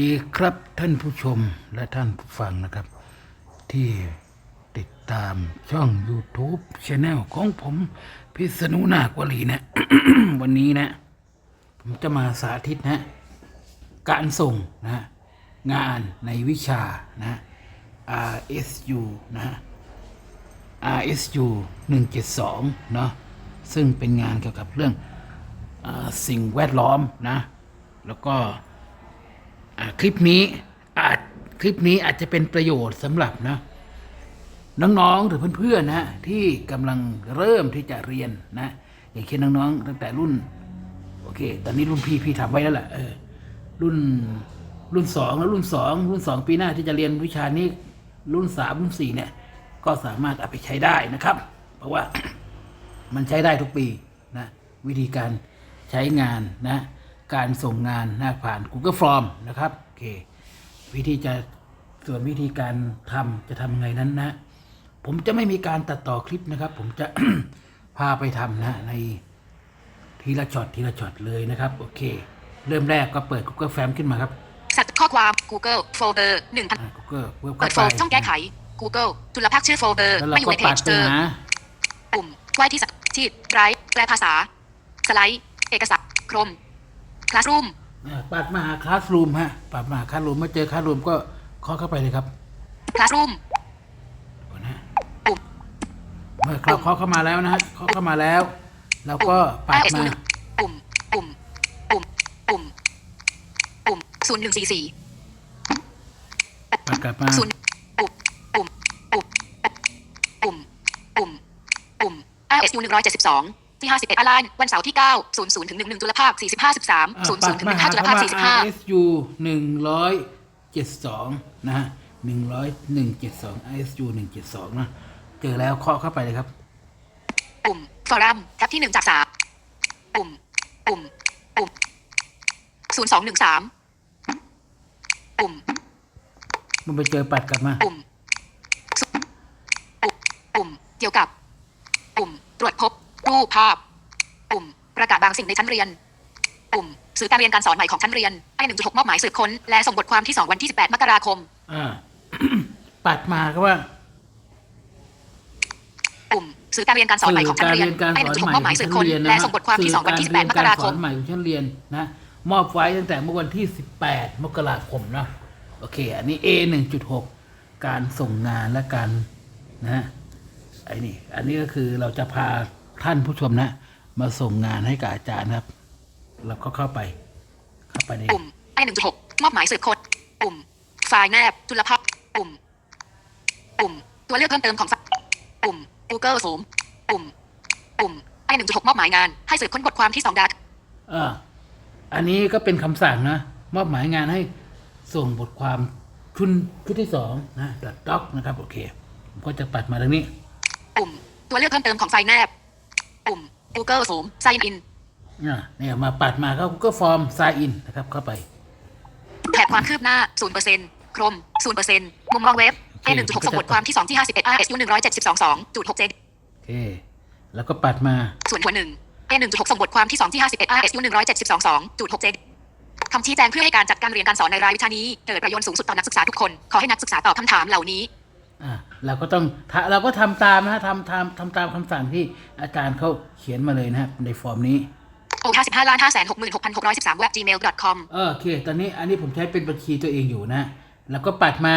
ดีครับท่านผู้ชมและท่านผู้ฟังนะครับ ที่ติดตามช่อง YouTube c h a n e l ของผมพิษณุนาควลีนะ วันนี้นะ ผมจะมาสาธิตนะ การส่งนะ งานในวิชานะ RSU นะ RSU 172 เนาะซึ่งเป็นงานเกี่ยวกับเรื่องอสิ่งแวดล้อมนะ แล้วก็ คลิปนี้อาจคลิปนี้อาจจะเป็นประโยชน์สำหรับนะน้องๆหรือเพื่อนๆนะที่กำลังเริ่มที่จะเรียนนะอย่างเช่นน้องๆตั้งแต่รุ่นโอเค ตอนนี้รุ่นพี่พี่ทำไว้แล้วแหละเออรุ่นรุ่นสองแล้วรุ่นสองรุ่นสองปีหน้าที่จะเรียนวิชานี้รุ่นสามรุ่นสี่เนี่ย ก็สามารถเอาไปใช้ได้นะครับ เพราะว่ามันใช้ได้ทุกปีนะวิธีการใช้งานนะ การส่งงานนะผ่าน Google Form นะครับโอเควิธีจะส่วนวิธีการทำจะทำไงนั้นนะ ผมจะไม่มีการตัดต่อคลิปนะครับ ผมจะพาไปทำนะในทีละช็อตทีละช็อตเลยนะครับ โอเค เริ่มแรกก็เปิด Google Form ขึ้นมาครับสัตว์ข้อความ Google โฟลเดอร์หนึ่งพันอ่า Google เว็บเปิเข้าดไปโฟลช่องแก้ไข Google จุลภาคชื่อโฟลเดอร์แล้วเราไม่อยู่ก็ในเพปัดจไปเจอหาปุ่มไว้ที่สัตว์ที่ไรแปลภาษา สไลด์ เอกสารโครม Classroom อ่าปัดมาหาคลาสรูมฮะปัดมาหาคลาสรูมเมื่อเจอคลาสรูมก็เคาะเข้าไปเลยครับ Classroom ก่อนนะปุ่มเมื่อเราเคาะเข้ามาแล้วนะฮะเคาะเข้ามาแล้ว เราก็ปัด RS มาปุ่มปุ่มปุ่มปุ่มปุ่มศูนย์หนึ่งสี่สี่ปัดกลับมาศูนย์ปุ่มปุ่มปุ่มปุ่มปุ่มปุ่ม RSU หนึ่งร้อยเจ็ดสิบสอง ที่ห้าสิบเอ็ดอาลานวันเสาร์ที่เก้าศูนย์ศูนย์ถึงหนึ่งหนึ่งจุลภาคสี่สิบห้าสิบสามอ่าศูนย์ปัศูดนย์ถึงหมานึ่งหาห้าจุลคำภาคว่าสี่สิบห้า RSU หนึ่งร้อยเจ็ดสองนะฮะหนึ่งร้อยหนึ่งเจ็ดสอง RSU หนึ่งเจ็ดสองนะเจอแล้วเคาะเข้าไปเลยครับ ปุ่มฟอรัมแท็บที่หนึ่งจากสามปุ่ม ปุ่ม ปุ่มศูนย์สองหนึ่งสามปุ่ม มันไปเจอปัดกลับมา ปุ่มสุปุ่มปุ่ม เกี่ยวกับ ปุ่ม ตรวจพบ รูปภาพ ปุ่ม ประกาศบางสิ่งในชั้นเรียน ปุ่ม สื่อการเรียนการสอนใหม่ของชั้นเรียนไอหนึ่งจุดหกมอบหมายสืบค้น และส่งบทความที่สองวันที่สิบแปดมกราคม อ่า ปัดมาก็ว่า ปุ่ม สื่อการเรียนการสอนใหม่ของชั้นเรียนการไอเรีหยนึ่นงการสอนใหม่จุดหกมอบหมายสืบค้นของชั้นเรียนนะและส่งบทความที่สองวันที่สิบแปดมกราคสื่มอการเรียนการสอนใหม่ของชั้นเรียนนะ มอบไว้ตั้งแต่เมื่อวันที่18มกราคมเนาะ โอเค อันนี้ A 1.6การส่งงานและการนะไอ้นี่ อันนี้ก็คือเราจะพา ท่านผู้ชมนะ มาส่งงานให้กับอาจารย์ครับ เราก็เข้าไป เข้าไปในปุ่มไอหนึ่งจุดหกมอบหมายสืบค้นปุ่มไฟล์แนบจุลภาคปุ่มปุ่ม ตัวเลือกเพิ่มเติมของไฟล์ปุ่ม Google Zoom ปุ่ม ปุ่มไอหนึ่งจุดหกมอบหมายงาน ให้สืบค้นบทความที่สองดักอ่าอันนี้ก็เป็นคำสั่งนะ มอบหมายงานให้ส่งบทความชุนชุดที่สองนะด็อกนะครับ โอเค ผมก็จะปัดมาตรงนี้ ปุ่ม ตัวเลือกเพิ่มเติมของไฟล์แนบ ปุ่ม Google Zoom Sign In อ่าเนี่ยมาปัดมาก็ก็ฟอร์ม sign in นะครับเข้าไป แถบความคืบหน้า0%ครม0%มุมมองเว็บโอเค A 1 6ส่งบทความที่2ที่51 RSU 172 2.6 j โอเค แล้วก็ปัดมาส่วนหัวหนึ่ง A 1 6ส่งบทความที่2ที่51 RSU 172 2.6 j คำชี้แจงเพื่อให้การจัดการเรียนการสอนในรายวิชานี้เกิดประโยชน์สูงสุดต่อนักศึกษาทุกคน ขอให้นักศึกษาตอบคำถามเหล่านี้ อ่าเราก็ต้องทะเราก็ทำตามนะทำทำทำตามคำสั่งที่อาจารย์เขาเขียนมาเลยนะครับในฟอร์มนี้โอ55ล้าน5 6 6 6 1 3 web gmail.com เออโอเค ตอนนี้อันนี้ผมใช้เป็นบัญชีตัวเองอยู่นะ แล้วก็ปัดมา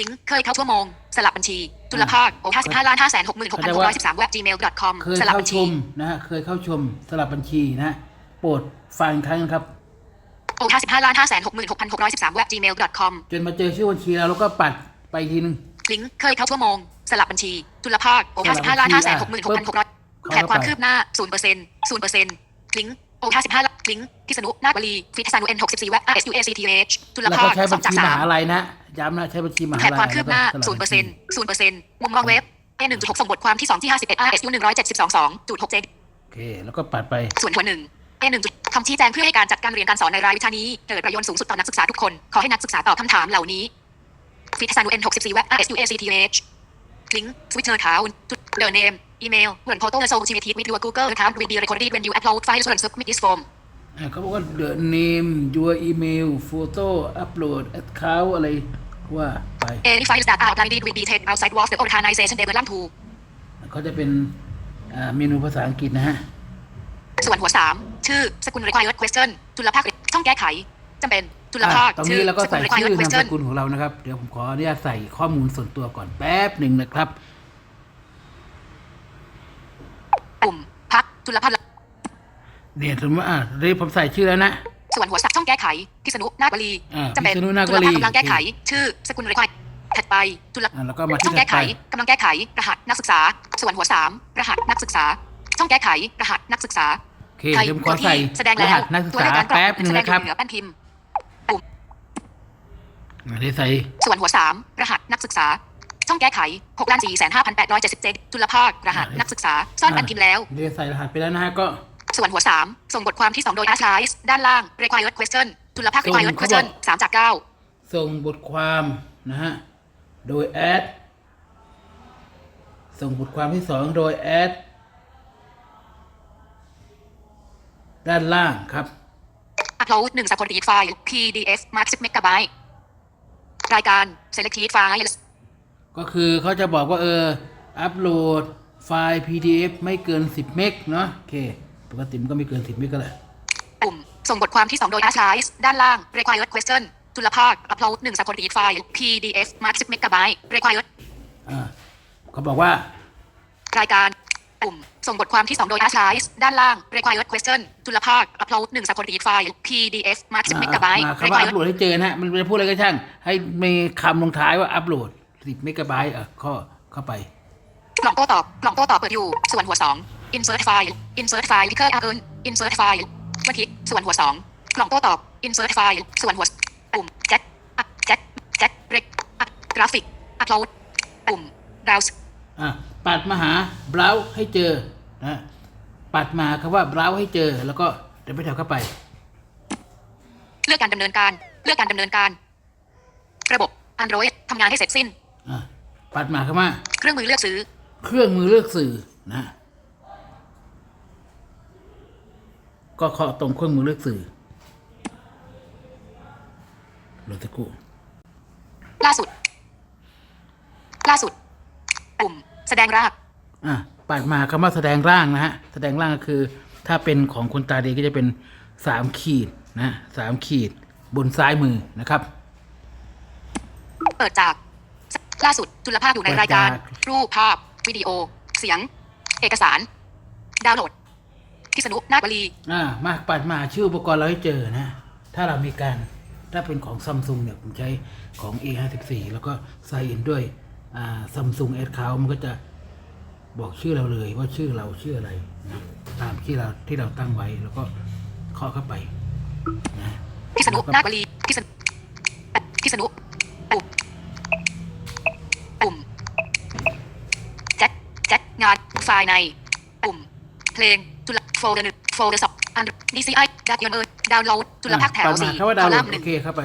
ลิงก์เคยเข้าชั่วโมง สลับบัญชีจุลภาคโอ55ล้าน5 6 6 6 6 3 web gmail.com เคยสลับเข้าบัญชชีมนะฮะเคยเข้าชมสลับบัญชีนะ โปรดฟังอีกครั้งนะครับโอ55ล้าน5 6 6 6 1 3 web gmail.com จนมาเจอชื่อบัญชีแล้วแล้วก็ปัดไปอีกทีนึง ลิงก์เคยเข้าชั่วโมง สลับบัญชีจุลภาคโอ55ล้าน5 6 6 6 6 0แถบความคืบหน้า0% 0%ลิงก์โอ55ล้านลิงก์พิษณุนาฏวลีฟิทซานุเอ็น64 web RSU ACTH จุลแล้วภาก็คใช้บัญ2จากชีมหา3ลัยนะย้ำนะใช้บัญชีมหาแถลับยความคืบหน้าแล้วก็สลับบัญชี0% 0%มุมมองเว็บ A1.6 ส่งบทความที่2ที่51 RSU 172 2.6 j โอเค แล้วก็ปัดไปส่วนหัวหนึ่ง A1 คำชี้แจงเพื่อให้การจัดการเรียนการสอนในรายวิชานี้เกิดประโยชน์สูงสุดต่อนักศึกษาทุกคน ขอให้นักศึกษาตอบคำถามเหล่านี้ ฟิทซานุเอ็น64 web RSU ACTH ลิงก์ Twitter account จุด the name email เหมือน photo associated with your Google account will be recorded when you upload files and submit this form อ่าเขาบอกว่า the name your email photo upload account อะไรว่าไป Any files that are uploaded will be taken outside of the organization they belong to เขาจะเป็นอ่าเมนูภาษาอังกฤษนะฮะ ส่วนหัวสามชื่อสกุล required question จุลภาคช่องแก้ไขจำเป็น จุลภาคอะตรงชื่นี้อเราก็สกุใส่ลชื่ required อนามส question กุลของเรานะครับ เดี๋ยวผมขออนุญาตใส่ข้อมูลส่วนตัวก่อนแป๊บหนึ่งนะครับปุ่มพักจุลภาคเนี่ยสมมติอ่าเรียกผมใส่ชื่อแล้วนะส่วนหัวสับช่องแก้ไขพิษณุนาฏวลีอ่าจำเป็นพิษณุนาฏจุวลลีภาคกำลังแก้ไข ชื่อสกุล required ถัดไปจุลอ่าแล้วก็มาช่ที่องถัแก้ดไขไปกำลังแก้ไขรหัสนักศึกษา ส่วนหัวสามรหัสนักศึกษา ช่องแก้ไขรหัสนักศึกษาโอเคเดี๋ยวผมขอใส่แสดงรแล้วหัสนักศึกตัวษาเลขการกรอกแป๊บหนึ่งแสดงนะครับอยู่เหนือแป้นพิมพ์อ่า ได้ใส่ส่วนหัวสามรหัสนักศึกษา ช่องแก้ไข6ล้าน4แสน5พัน877จุลภาค รหัสนักศึกษา ซ่อนแป้นพิมพ์แล้วเรียกใส่รหัสไปแล้วนะฮะก็ ส่วนหัวสามส่งบทความที่2โดย a s h i s ด้านล่าง required question จุลภาคส่ง required เขา question บอก3จาก9ส่งบทความนะฮะโดยแอดส่งบทความที่สองโดยแอดด้านล่างครับ upload 1 supported file pdf max 10 megabyte รายการ selected files ก็คือเขาจะบอกว่าเออ อัปโหลดไฟล์ PDF ไม่เกิน 10 เมกเนาะโอเค ปกติมันก็ไม่เกิน 10 เมกก็แหละปุ่ม ส่งบทความที่ 2 โดย a s h i s ด้านล่าง required question จุลภาค upload 1 supported file pdf max 10 megabyte required อ่าเขาบอกว่า รายการปุ่ม ส่งบทความที่ 2 โดย a s h i s ด้านล่าง required question จุลภาค upload 1 supported file pdf max 10อ่า megabyte มาคำว่าอั required ปโหลดให้เจอนะฮะ มันจะพูดอะไรก็ช่าง ให้มีคำลงท้ายว่าอัปโหลด 10เมกะไบต์อะข้อเข้าไป กล่องโต้ตอบ กล่องโต้ตอบเปิดอยู่ ส่วนหัวสอง insert file insert file picker a r n insert file เมื่อกี้ส่วนหัวสองกล่องโต้ตอบ insert file ส่วนหัวปุ่ม jet อะ jet jet break อะ graphic upload ปุ่ม browse อะ ปัดมาหา browse ให้เจอนะปัดมาคำว่า browse ให้เจอ แล้วก็เดี๋ยวไปแถวเข้าไป เลือกการดำเนินการ เลือกการดำเนินการ ระบบ Android ทำงานให้เสร็จสิ้นอะปัดมาคำว่าเครื่องมือเลือกซื้อ เครื่องมือเลือกสื่อนะ ก็เคาะตรงเครื่องมือเลือกสื่อรอสักครู่ล่าสุด ล่าสุดปุ่ม แสดงรากอะปัดมาคำว่าแสดงร่างนะฮะแสดงร่างก็คือ ถ้าเป็นของคนตาดีก็จะเป็นสามขีดนะสามขีดบนซ้ายมือนะครับ เปิดจากล่าสุดจุลภาพอยู่ในรายการเปิดจากรูปภาพ วิดีโอ เสียง เอกสาร ดาวน์โหลดพิษณุนาฏวลีอ่ามาปัดมาชื่ออุปกรณ์เราให้เจอนะ ถ้าเรามีการถ้าเป็นของซัมซุงเนี่ยผมใช้ของ A54 แล้วก็ใส่อินด้วยอ่า ซัมซุงแอดเคามันก็จะบอกชื่อเราเลยว่าชื่อเราชื่ออะไรนะตามที่เราที่เราตั้งไว้แล้วก็เคาะเข้าไปนะพิษณุแล้วก็นาฏวลีพิษณุพิษณุปุ่มปุ่มแจ็คแจ็คงานไฟล์ในปุ่ม เพลงจุลโฟลเดอร์หนึ่งโฟลเดอร์สองอันดีซีไอดัตยอนเอิร์ดาวน์โหลดจุลภาคแถวปัดมาสี่เขาว่าคดาวอน์โหลลัดมน์หโอนึ่งเคเข้าไป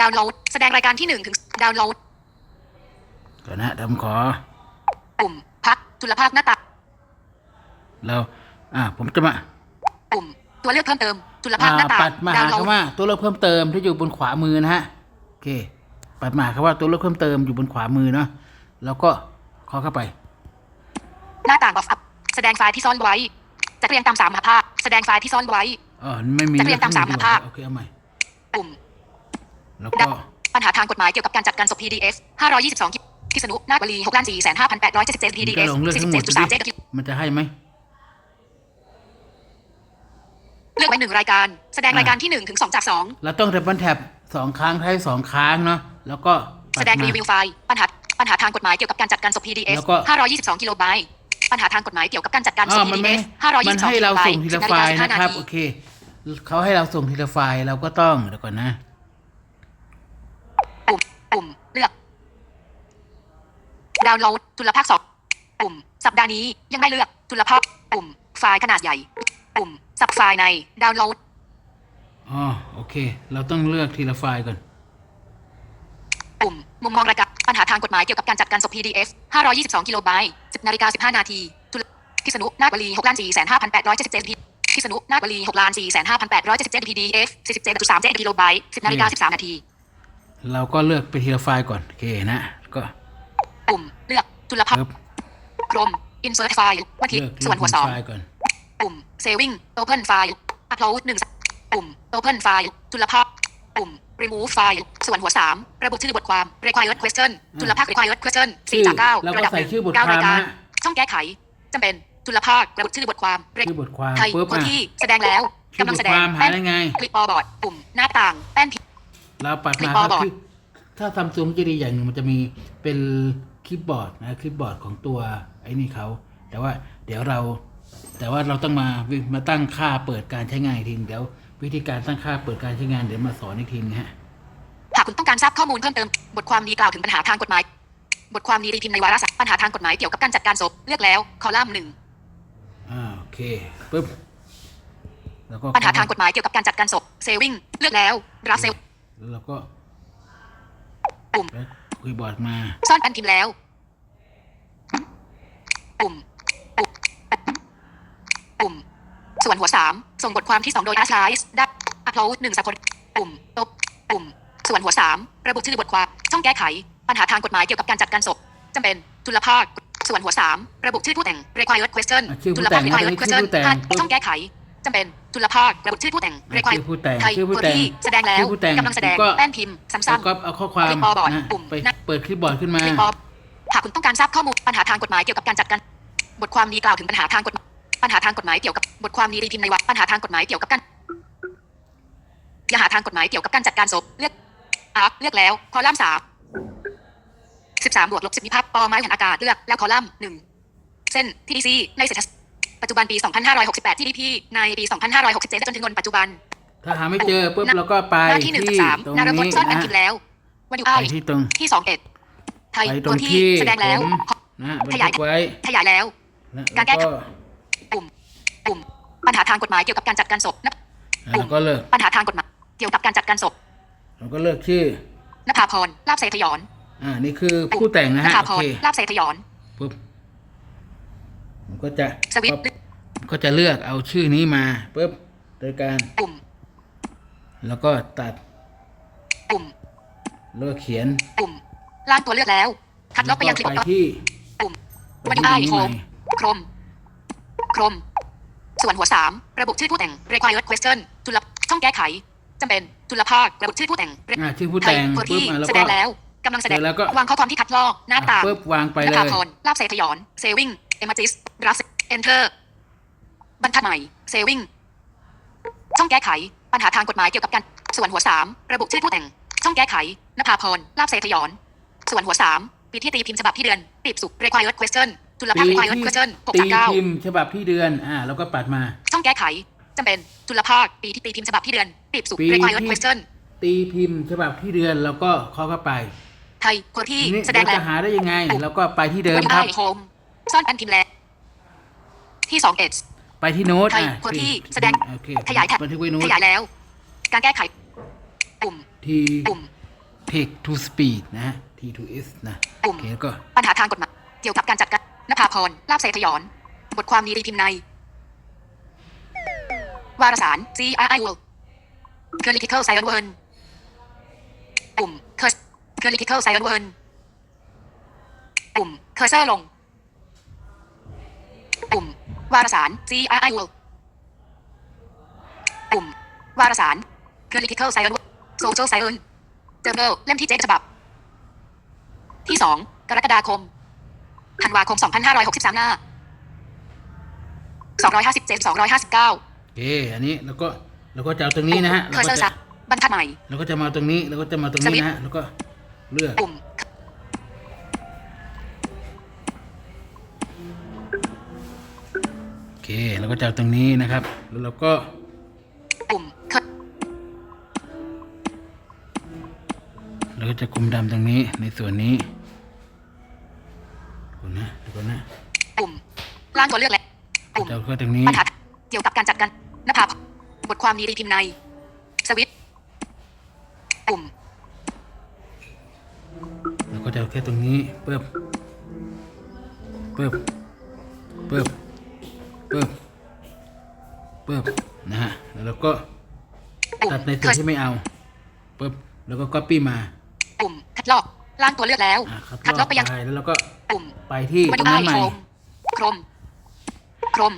ดาวน์โหลดแสดงรายการที่หนึ่งถึงดาวน์โหลด ก่อนนะเดี๋ยวผมขอ ปุ่มพักจุลภาคหน้าตาเราอ่าผมจะมา ปุ่ม ตัวเลือกเพิ่มเติม จุลภาอ่าคหน้าตาปัดมาดาหาวน์โหลดคำว่าตัวเลือกเพิ่มเติมที่อยู่บนขวามือนะฮะโอเคปัดมาคำว่าตัวเลือกเพิ่มเติมอยู่บนขวามือเนาะแล้วก็เคาะเข้าไป หน้าต่างบอกอัพแสดงไฟล์ที่ซ่อนไว้จะเรียงตามสามหาภาพแสดงไฟล์ที่ซ่อนไว้อ๋อไม่มีจะเรียงตามสามดีกว่ภาพโอเคเอาใหม่ปุ่มแล้วก็ปัญหาทางกฎหมายเกี่ยวกับการจัดการศพ PDF 522กิ พิษณุนาฏวลี6ล้าน4แสน5,877ผม PDF จะลองเลือกทั้งหมดดู47.3ดิเจมันจะให้ไหมเลือกไว้หนึ่งรายการ แสดงรายการที่1ถึง2จากเราต้องดับเบิลแท็บสองครั้งให้สองครั้งเนาะแล้วก็2ปัแสดงมารีวิวไฟล์ปัญหาปัญหาทางกฎหมายเกี่ยวกับการจัดการศพ PDF แล้วก็522 กิโลไบต์ปัญหาทางกฎหมายเกี่ยวกับการจัดการศอ๋อพมันไม่ PDF มัน522ให้กิโลเราไบส่งต์ที10ละนาไฟฬิกาล์15นะนาครับทีโอเคเขาให้เราส่งทีละไฟล์เราก็ต้องเดี๋ยวก่อนนะ ปุ่มปุ่มเลือก ดาวน์โหลดจุลภาคสองปุ่ม สัปดาห์นี้ยังไม่เลือกจุลภาคปุ่ม ไฟล์ขนาดใหญ่ ปุ่ม สับไฟล์ในดาวน์โหลดอ๋อโอเค เราต้องเลือกทีละไฟล์ก่อน ปุ่ม มุมมองรายการปัญหาทางกฎหมายเกี่ยวกับการจัดการศพ PDF 522 กิโลไบต์10นาฬิกา15 นาทีจุลพิษณุนาฏวลี6ล้าน4แสน5,877พีพิษณุนาฏวลี6ล้าน4 5 8 7 7 pdf 47.3 7กิโลไบต์10นาฬิกา13 นาที เราก็เลือกไปทีละไฟล์ก่อน โอเคนะก็ ปุ่มเลือกจุลภาคปึ๊บกรม insert file วันทิศเลือกส่วนหัวสองไฟล์ก่อนปุ่ม saving open file upload หนึ่งปุ่ม open file จุลภาคปุ่ม remove file ส่วนหัวสามระบุชื่อบทความ required question จุลภาค required question สี่จากเก้าแล้วระก็ดับหใส่นึ่งชื่อบทคเก้ารายามการนะช่องแก้ไขจำเป็นจุลภาคระบุชื่อบทความชื่อบทความไทยปึ๊บคนอะที่แสดงแล้วชื่อกำลับงทแสดคงวามหาแป้นได้ไงคลิปบอร์ดปุ่มหน้าต่างแป้นพิมพ์เราปัดคลิมาปก็บอร์ดคือถ้าซัมซุงจะดีอย่างหนึ่งมันจะมีเป็น คลิปบอร์ดนะคลิปบอร์ดของตัวไอ้นี่เขาแต่ว่าเดี๋ยวเราแต่ว่าเราต้องมามาตั้งค่าเปิดการใช้งานอีกทีเดี๋ยววิธีการตั้งค่าเปิดการใช้งานเดี๋ยวมาสอนอีกทีนะฮะหากคุณต้องการทราบข้อมูลเพิ่มเติม บทความนี้กล่าวถึงปัญหาทางกฎหมาย บทความนี้ตีพิมพ์ในวาระสามปัญหาทางกฎหมายเกี่ยวกับการจัดการศพเลือกแล้วคอลัมน์หนึ่งอ่าโอเคปึ๊บแล้วก็ปัญหาทางกฎหมายเกี่ยวกับการจัดการศพเซวิงเลือกแล้วรับเซลแล้วเราก็ปุ่มแล้ว คุยบอร์ดมา ซ่อนแป้นพิมพ์แล้ว ปุ่ม ปุ่ม ปุ่ม ส่วนหัวสามส่งบทความที่สองโดยอาร์ไลส์ดับอัพโหลดหนึ่งสักคนปุ่มตบปุ่ม ส่วนหัวสามระบุชื่อบทความ ช่องแก้ไข ปัญหาทางกฎหมายเกี่ยวกับการจัดการศพจำเป็นจุลภาค ส่วนหัวสามระบุชื่อผู้แต่ง required question อะชื่อผู้จุลภาคแต่งนะ required ชื่อ question ผู้แต่งห้าปุ๊บช่องแก้ไขจำเป็น จุลภาคระบุชื่อผู้แต่งอะ required ชื่อผู้แต่งไทยชื่อผู้คนแต่งที่แสดงแล้วชื่อผู้แต่งกำลังแสดงก็แป้นพิมพ์ซ้แล้วำก็เอาข้อความคลิปบอร์ดนะปุ่มไปนะเปิดคลิปบอร์ดขึ้นมาๆคลิปบอร์ดหากคุณต้องการทราบข้อมูลปัญหาทางกฎหมายเกี่ยวกับการจัดการบทความนี้กล่าวถึงปัญหาทางกฎหมายปัญหาทางกฎหมายเกี่ยวกับบทความนี้ตีพิมพ์ในวัดปัญหาทางกฎหมายเกี่ยวกับการยาหาทางกฎหมายเกี่ยวกับการจัดการศพเลือกอาร์เลือกแล้วคอลัมน์สามสิบสามบวกลบสิบมีภาพปอไม้หันอากาศเลือกแล้วคอลัมน์หนึ่งเส้น TDC ในเศรษฐศาสตร์ ปัจจุบันปี 2568 TDP ในปี 2567จนถึงวันปัจจุบัน ถ้าหาไม่เจอปุ๊บเราก็ไปหน้าที่หนึ่งที่สามตรงนารบนี้นซ่อนอันนะกินแล้ววันอยู่ไปไอที่ตรงที่สองเอ็ดไทยไปตรตัวงที่ที่แสดงแล้วผมนะบันขยายทึกไว้ขยายแล้วนะการแก้แล้วปุ่มปุ่มปัญหาทางกฎหมายเกี่ยวกับการจัดการศพนะแล้วก็เลิกปัญหาทางกฎหมายเกี่ยวกับการจัดการศพเราก็เลิกชื่อนภาพรลาบเสถยอนอ่านี่คือผู้แต่งนะนฮะภาพโอรเคลาบเสถยอนปุ๊บผมก็จะสวิตช์ ก็จะเลือกเอาชื่อนี้มาปุ๊บโดยการปุ่มแล้วก็ตัดปุ่มแล้วก็เขียนปุ่มล่างตัวเลือกแล้วคัดลบไปยังคลิปไปที่ปุ่มไปวันที่อยู่ตไอรงนี้โคใหมม่ครมครม ส่วนหัวสามระบุชื่อผู้แต่ง required question จุลช่องแก้ไขจำเป็นจุลภาคระบุชื่อผู้แต่งอ่าชื่อผู้ไทแต่ยงตัวปุ๊บที่อะแล้วแสก็ดงแล้วกำลังแสดงเสร็จแล้วก็วางข้อความที่คัดลอกหน้าต่างปุ๊บวางไปนเลภายพรลาบเสถยอน saving ematis รับ enter บรรทัดใหม่ saving ช่องแก้ไข ปัญหาทางกฎหมายเกี่ยวกับการ ส่วนหัวสามระบุชื่อผู้แต่ง ช่องแก้ไขนภาพรลาบเสถยอน ส่วนหัวสามปีที่ตีพิมพ์ฉบับที่เดือนปีบสุก required question จุลภาคปี required ที่ question หกตีจากเก้าพิมพ์ฉบับที่เดือน อ่า แล้วก็ปัดมา ช่องแก้ไขจำเป็นจุลภาคปีที่ตีพิมพ์ฉบับที่เดือนปีบสุกปี required ที่ question ตีพิมพ์ฉบับที่เดือนแล้วก็เข้าเข้าไปไทยคนที่ทีนี้แสดงเราแล้จะวหาได้ยังไง แล้วก็ไปที่เดิมวันครับไอโฮมซ่อนอันพิมพ์แล้วที่สองเอ็ด ไปที่โน้ตไทยอะคนที่ที่แสดงโอเคขยายแท็บบันทึกไว้โน้ตขยายแล้ว การแก้ไขปุ่มที่ปุ่ม take to speed นะฮะ T to S นะปุ่โอมเคแล้วก็ปัญหาทางกฎหมายเกี่ยวกับการจัดการนภาพรลาบเสถยอนบทความนี้รีพิมพ์ใน วารสาร G I I World Critical Science Word ปุ่ม Curs- Critical Science Word ปุ่ม Cursor ลงปุ่ม วารสาร G I I World ปุ่มวารสาร Critical Science Word Social Science Journal เล่มที่เจ็ดฉบับ ที่2กรกฎาคมธันวาคม 2563 หน้า 257 259โอเค อันนี้แล้วก็แล้วก็จะเอาตรงนี้นะฮะเคแล้วอร์เซก็อร์จะซักบรรทัดใหม่แล้วก็จะมาตรงนี้แล้วก็จะมาตรงสนี้วิตช์นะฮะแล้วก็เลือกปุ่ม เคแล้วก็จะเอาตรงนี้นะครับ แล้วเราก็ปุ่มเคอร์เราก็จะคุมดำตรงนี้ในส่วนนี้เดี๋ยวก่อนนะเดี๋ยวก่อนนะปุ่มล่างตัวเลือกและปุ่มจะเอาเข้าตรงนี้ปัญหาเกี่ยวกับการจัดการนภาพบทความนี้รีพิมพ์ในสวิตช์ปุ่มแล้วก็จะเอาแค่ตรงนี้ปึ๊บปึ๊บปึ๊บ ปึ๊บปึ๊บนะฮะแล้วเราก็ปุ่มตัดในส่เควนยที่ไม่เอาปึ๊บแล้วก็ copy มาปุ่มคัดลอกล่างตัวเลือกแล้ว อ่าคัดคัดลลออกกไปยังไปแล้วเราก็ปุ่มไปที่มาตรดูงได้นั้นใหม่ โคมครมครม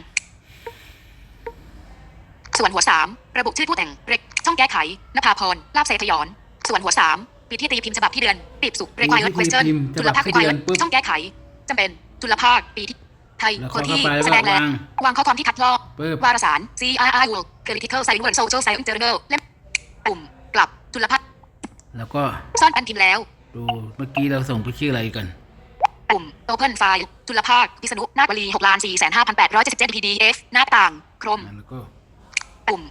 ส่วนหัวสามระบุชื่อผู้แต่งเรกช่องแก้ไขนภาพรลาบเศรษฐยอน ส่วนหัวสามปีที่ตีพิมพ์ฉบับที่เดือนปีบสุก required question จุลภาค required ช่องแก้ไขจำเป็นจุลภาคปีที่ ไทย แล้วโคก็ที่เข้าไปแล้วแสก็ดงแล้ววาง วางข้อความที่คัดลอก ปึ๊บ วารสาร CRI World Political Science World Social Science Journal เล่มปุ่ม กลับจุลภาคแล้วก็ซ่อนอันพิมพ์แล้ว ดูเมื่อกี้เราส่งไปชื่ออะไรกัน ปุ่ม Open File จุลภาคพิษณุนาฏวลี6ล้าน4 5 8 7 7 PDF หน้าต่าง ครม แล้วก็ปุ่ม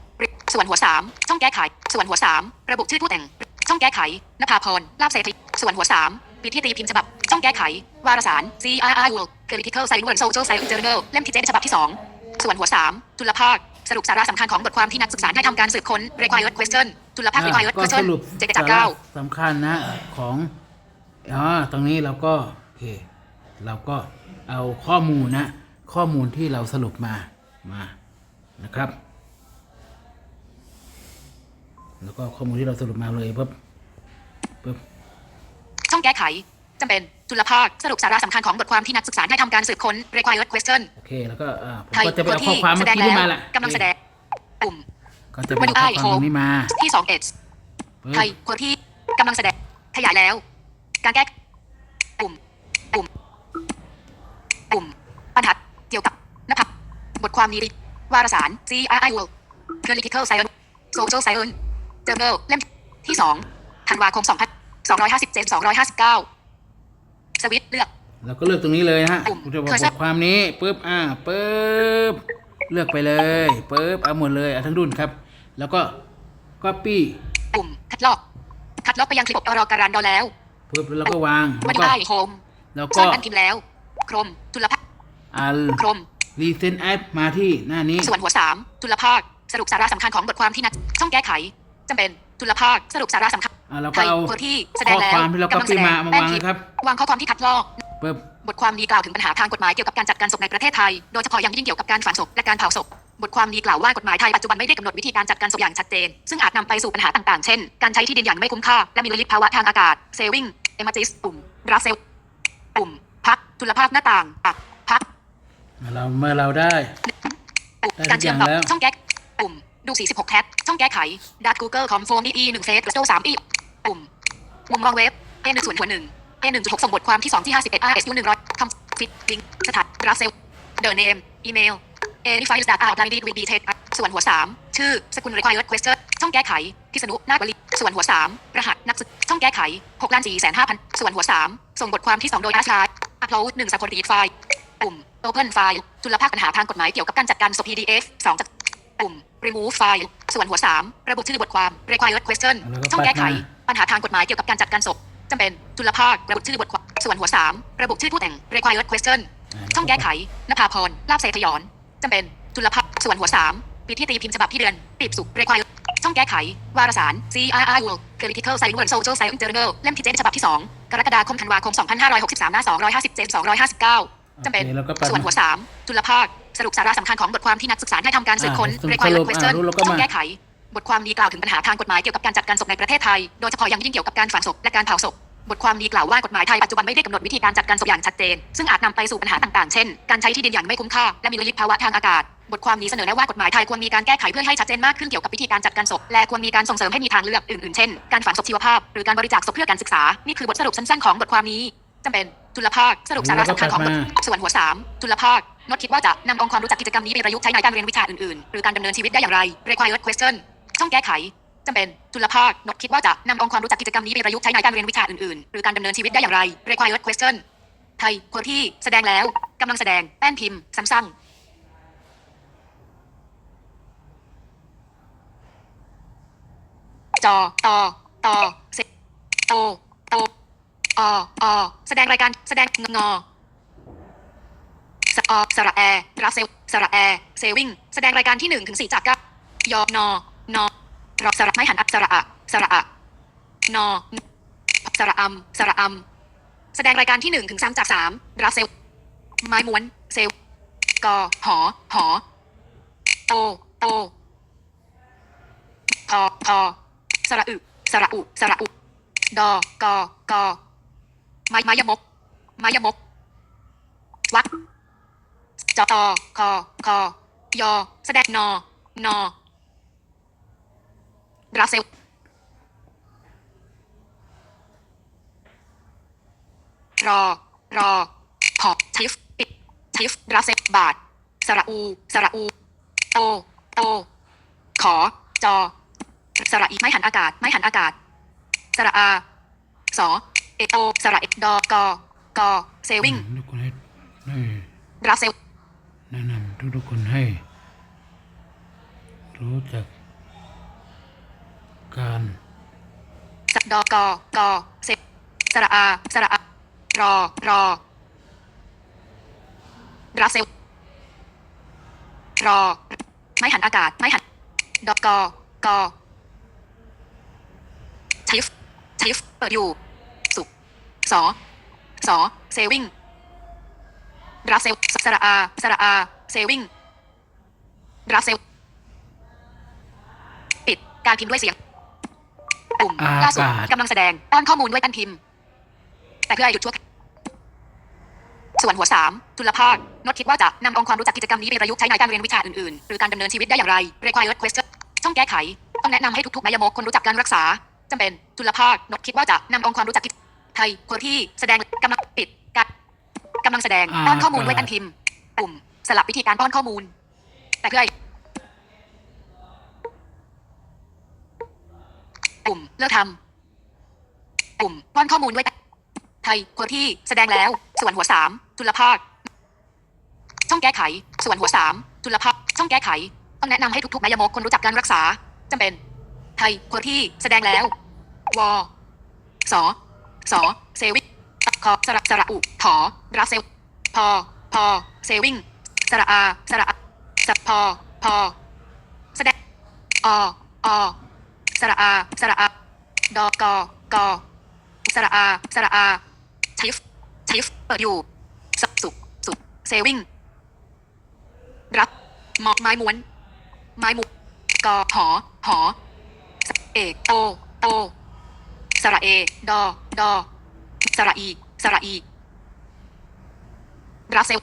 ส่วนหัว 3 ช่องแก้ไข ส่วนหัว 3 ระบุชื่อผู้แต่ง ช่องแก้ไขนภาพรลาบเศรษฐีส่วนหัว 3 ปีที่ตีพิมพ์ฉบับ ช่องแก้ไข วารสาร CRI World Political Science World Social Science Journal เล่มที่เจ็ดฉบับที่2ส่วนหัว3จุลภาค สรุปสาระสำคัญของบทความที่นักศึกษาได้ทำการสืบค้น required question จุลภาคอะ required ก็ส question รุปเจ็ดสาจากระเก้าสำคัญนะของอ๋อตรงนี้เราก็โอเคเราก็เอาข้อมูลนะ ข้อมูลที่เราสรุปมามานะครับ แล้วก็ข้อมูลที่เราสรุปมาเลยปุ๊บปุ๊บ ช่องแก้ไขจำเป็นจุลภาคสรุปสาระสำคัญของบทความที่นักศึกษาได้ทำการสืบค้น required question โอเค แล้วก็อ่าผมไทยก็จะไปตัวเอาข้อที่ความแสเมื่อดงกี้แล้ที่วมาแหละกำลังแสดงปุ่มก็จะไปเอาข้อความตรงนี้มาที่สองเอ็ดปึ๊บไทยตัวที่กำลังแสดงขยายแล้ว การแก้ปุ่มปุ่มปุ่มบรรทัดเกี่ยวกับนะครับบทความนี้วารสาร CRI World Political Science Social Science Journal เล่มที่สองธันวาคม2257 259 สวิตช์เลือกเราก็เลือกตรงนี้เลยนะฮะปุ่มคุณจะบอกเคยบทราบทความนี้ปุ๊บอ่าปุ๊บเลือกไปเลยปุ๊บเอาหมดเลยเอาทั้งรุ่นครับ แล้วก็ก๊อปปี้ปุ่มคัดลอกคัดลอกไปยังคลิปอรอการันดอแล้วปุ๊บแล้วก็วางมาแล้วดูก็ได้โฮมแล้วซ่ก็อนอันพิมพ์แล้วครมจุลภาคอัลครมรีเซนแอปมาที่หน้านี้ ส่วนหัวสามจุลภาคสรุปสาระสำคัญของบทความที่นักช่องแก้ไขจำเป็น จุลภาคสรุปสาระสำคัญอ่าเราไทก็ยเอาตัวที่แสดงข้อแล้วความที่เราก๊อปกำลังแสปี้ดงมามาแป้นวางพินะมพ์ครับ วางข้อความที่คัดลอกปุ๊บบทความนี้กล่าวถึงปัญหาทางกฎหมายเกี่ยวกับการจัดการศพในประเทศไทย โดยเฉพาะอย่างยิ่งเกี่ยวกับการฝังศพและการเผาศพ บทความนี้กล่าวว่ากฎหมายไทยปัจจุบันไม่ได้กำหนดวิธีการจัดการศพอย่างชัดเจน ซึ่งอาจนำไปสู่ปัญหาต่างๆ เช่น การใช้ที่ดินอย่างไม่คุ้มค่า และมีมลภาวะทางอากาศ เซลวิงเอมาจิสปุ่มรับเซลปุ่ม พักจุลภาคหน้าต่างอะพักเราเมื่อเราได้ปุ่มได้ทุกการเชื่อมต่ออย่างแล้วช่องแก้ปุ่ม ดู 46แคทช่องแก้ไขดัต Google คอมโฟมอีหนึ่งเฟสกระโจสามอีปุ่มมุมมองเว็บ A หนึ่งส่วนหัวหนึ่ง A หนึ่งจุดหกส่งบทความที่สองที่ห้าสิบเอ็ด RSU หนึ่งร้อยคำฟิตลิงสถานกรับเซลเดอร์เนมอีเมล A นี่ไฟล์ดัตอาร์ไลน์ดีวีดีเทคส่วนหัวสามชื่อสกุล required question ช่องแก้ไขพิษณุนาฏวลีส่วนหัวสามรหัสนักศึกช่องแก้ไขหกล้านสี่แสนห้าพันส่วนหัวสามส่งบทความที่สองโดยอาชาร์อัพโหลดหนึ่งสกุลรีไฟล์ปุ่ม Open File จุลภาคปัญหาทางกฎหมายเกี่ยวกับการจัดการศพ PDF 2จาก ปุ่ม Remove File ส่วนหัว 3 ระบุชื่อบทความ Required Question แล้วก็ช่องแก้ไขปัดมาปัญหาทางกฎหมายเกี่ยวกับการจัดการศพจำเป็นจุลภาคระบุชื่อบทความส่วนหัว 3 ระบุชื่อผู้แต่ง Required Question ช่องแก้ไขนภาพรลาบเศรษฐยอนจำเป็นจุลภาคส่วนหัว 3 ปีที่ตีพิมพ์ฉบับที่เดือนปีบสุก Required ช่องแก้ไข วารสาร CRI World Political Science World Social Science Journal เล่มที่เจ็ดฉบับที่ 2 กรกฎาคมธันวาคม 2563 หน้า 257 259จำเป็นโอเคแล้วก็ปัดส่วนหัว 3 จุลภาคสรุปสาระสำคัญของบทความที่นักศึกษาได้ทำการสืบค้น อ่าสรุป required question อ่ารู้แล้วก็มาช่องแก้ไข บทความนี้กล่าวถึงปัญหาทางกฎหมายเกี่ยวกับการจัดการศพในประเทศไทย โดยเฉพาะอย่างยิ่งเกี่ยวกับการฝังศพและการเผาศพ บทความนี้กล่าวว่ากฎหมายไทยปัจจุบันไม่ได้กำหนดวิธีการจัดการศพอย่างชัดเจน ซึ่งอาจนำไปสู่ปัญหาต่างๆ เช่น การใช้ที่ดินอย่างไม่คุ้มค่าและมีมลภาวะทางอากาศ บทความนี้เสนอแนะว่ากฎหมายไทยควรมีการแก้ไขเพื่อให้ชัดเจนมากขึ้นเกี่ยวกับวิธีการจัดการศพ และควรมีการส่งเสริมให้มีทางเลือกอื่นๆ เช่น การฝังศพชีวภาพ หรือการบริจาคศพเพื่อการศึกษา นี่คือบทสรุปสั้นๆของบทความนี้จำเป็นจุลภาคสรุปสาระสำคัญของบทส่วนหัว3จุลภาค นดคิดว่าจะนำองค์ความรู้จากกิจกรรมนี้ไปประยุกต์ใช้ในการเรียนวิชาอื่นๆ หรือการดำเนินชีวิตได้อย่างไร required question ช่องแก้ไขจำเป็นจุลภาคนดคิดว่าจะนำองค์ความรู้จากกิจกรรมนี้ไปประยุกต์ใช้ในการเรียนวิชาอื่นๆ หรือการดำเนินชีวิตได้อย่างไร required question ไทยคนที่แสดงแล้วกำลังแสดงแป้นพิมพ์ซ้ำซ้ำจอต่อต่อเสโตโตอออแสดงรายการแสดงงง อสอสระแอรับเซลสระแอเซลวิ่งแสดงรายการที่หนึ่งถึงสี่จากก้ายอนอนอรอสระไม่หันอักสระอะสระอะนอสระอัมสระอัมแสดงรายการที่หนึ่งถึงสามจากสามรับเซลไม้ม้วน เซลกอหอ หอ โต โตพอพอสระอึสระอุสระอุ ดอกอกอไม้ไม้ยมก ไม้ยมก วัก จอตอคอคอยอแสดงนอนอราเซลรอ รอพอใช้ฟปิดใช้ฟราเซบาท สระอู สระอู โต โต ขอ จอ สระอีไม่หันอากาศ ไม่หันอากาศ สระอา สอ เอโต สระเอกดอกอกอเซวิ่งทุกคนให้ให้ราเซลแนะนำ ทุกคนให้ รู้จัก การสดอกอกอเซสระอาสระอารอรอราเซลรอไม่หันอากาศ ไม่หัน ดอกอกอช้ฟช้ฟเปิดอยู่ สุสอสอเซวิ่งราเซลสระอาสระอา เซวิ่งราเซลปิดการพิมพ์ด้วยเสียงปุ่มอากาศล่าสุดกำลังแสดงป้อนข้อมูลด้วยการพิมพ์ แต่เพื่อให้หยุดชั่วส่วนหัวสามจุลภาคนดคิดว่าจะนำองค์ความรู้จากกิจกรรมนี้ไปประยุกต์ใช้ในการเรียนวิชาอื่นๆ หรือการดำเนินชีวิตได้อย่างไร required question ช่องแก้ไข ต้องแนะนำให้ทุกๆนายมกคนรู้จักการรักษาจำเป็นจุลภาคนดคิดว่าจะนำองค์ความรู้จากกิจไทยคนที่แสดงกำลังปิดการกำลังแสดงป้อนข้อมูลด้วยการพิมพ์ ปุ่ม สลับวิธีการป้อนข้อมูล แต่เพื่อให้ปุ่มเลิกทำปุ่มป้อนข้อมูลด้วย ไทยคนที่แสดงแล้ว ส่วนหัวสามจุลภาค ช่องแก้ไข ส่วนหัวสามจุลภาค ช่องแก้ไข ต้องแนะนำให้ทุกๆนายมกคนรู้จักการรักษาจำเป็น ไทยคนที่แสดงแล้ว วอสอสอเซวิคอสระสระอุถอราเซลพอพอเซวิง สระอาสระอาสพอพอแสดงอออสระอาสระอาดอกอกอสระอาสระอาใช้ฟใช้ฟเปิดอยู่สสุสุเซวิ่งรับมอกไม้ม้วน ไม้มุกกอหอหอเอกโตโตสระเอ ดอ ดอ สระอี สระอี ราเซล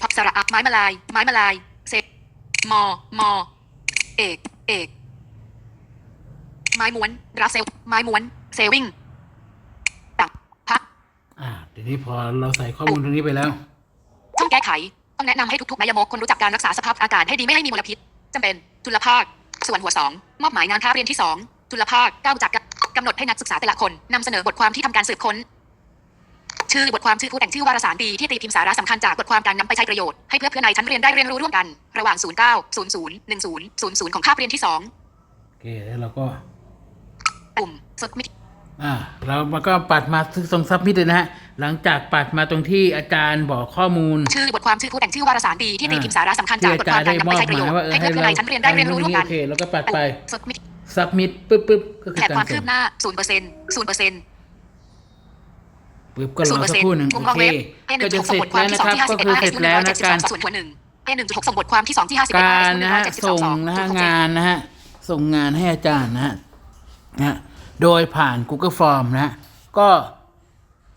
พอสระอะไม้มาลาย ไม้มาลาย เซมอ มอ เอก เอก ไม้ม้วนราเซล ไม้ม้วน เซวิ่งตักพักอ่าทีนี้พอเราใส่ข้อมูลตรงนี้ไปแล้วช่องแก้ไข ต้องแนะนำให้ทุกๆนายมกคนรู้จักการรักษาสภาพอากาศให้ดีไม่ให้มีมลพิษจำเป็น จุลภาค ส่วนหัวสอง มอบหมายงานค้าเรียนที่สองจุลภาคก้าวจากกำหนดให้นักศึกษาแต่ละคนนำเสนอบทความที่ทำการสืบค้น ชื่อบทความชื่อผู้แต่งชื่อวารสารดีที่ตีพิมพ์สาระสำคัญจากบทความการนำไปใช้ประโยชน์ให้เพื่อนเพื่อนในชั้นเรียนได้เรียนรู้ร่วมกัน ระหว่าง 09 00 10 00 ของคาบเรียนที่โอเคแล้วเราก็2ปุ่มสดมิอ่าเรามันก็ปัดมาตรงซับมิดเลยนะฮะ หลังจากปัดมาตรงที่อาจารย์บอกข้อมูล ชื่อบทความชื่อผู้แต่งชื่อวารสารดีที่ตีพิมพ์สาระสำคัญจากบทความการนำไปใช้ประโยชน์ให้เพื่อนเพื่อนในชั้นเรียนได้เรียนรู้ร่วมกันโอเคแล้วก็ปัดไปสดมิซับมิดปึ๊บปึ๊บก็คือแถบการความส่คืงบหน้า0% 0% ปึ๊บก็รอสัก0%ครู่หนึ่งวงโอล็อกเคเว็บก็ A1 จะ6เสร็ส่งจบทควาแล้มวที่นะ2ครับที่ก็51คือเสร็จแล้วนะการส่วนหัวหนึ่ง A1 6ส่งบทความที่2ที่51การนะฮะส่งนะฮะงานนะฮะส่งงานให้อาจารย์นะฮะนะฮะโดยผ่าน Google Form นะฮะก็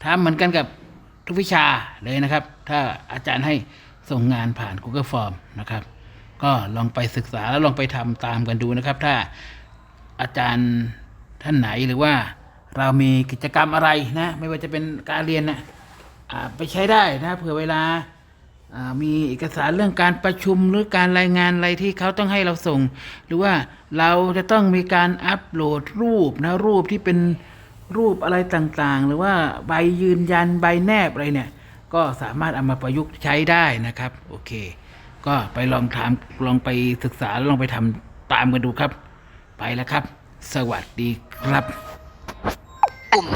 ทำเหมือนกันกับทุกวิชาเลยนะครับ ถ้าอาจารย์ให้ส่งงานผ่าน Google Form นะครับ ก็ลองไปศึกษาแล้วลองไปทำตามกันดูนะครับ ถ้าอาจารย์ท่านไหนหรือว่า เรามีกิจกรรมอะไรนะ ไม่ว่าจะเป็นการเรียนนะอ่าไปใช้ได้นะเผื่อเวลามีเอกสารเรื่องการประชุมหรือการรายงานอะไรที่เขาต้องให้เราส่ง หรือว่าเราจะต้องมีการอัปโหลดรูปนะรูปที่เป็นรูปอะไรต่างๆ หรือว่าใบยืนยันใบแนบอะไรเนี่ย ก็สามารถเอามาประยุกต์ใช้ได้นะครับ โอเค ก็ไปลองทำลองไปศึกษาลองไปทำตามกันดูครับ ไปแล้วครับ สวัสดีครับ ปุ่ม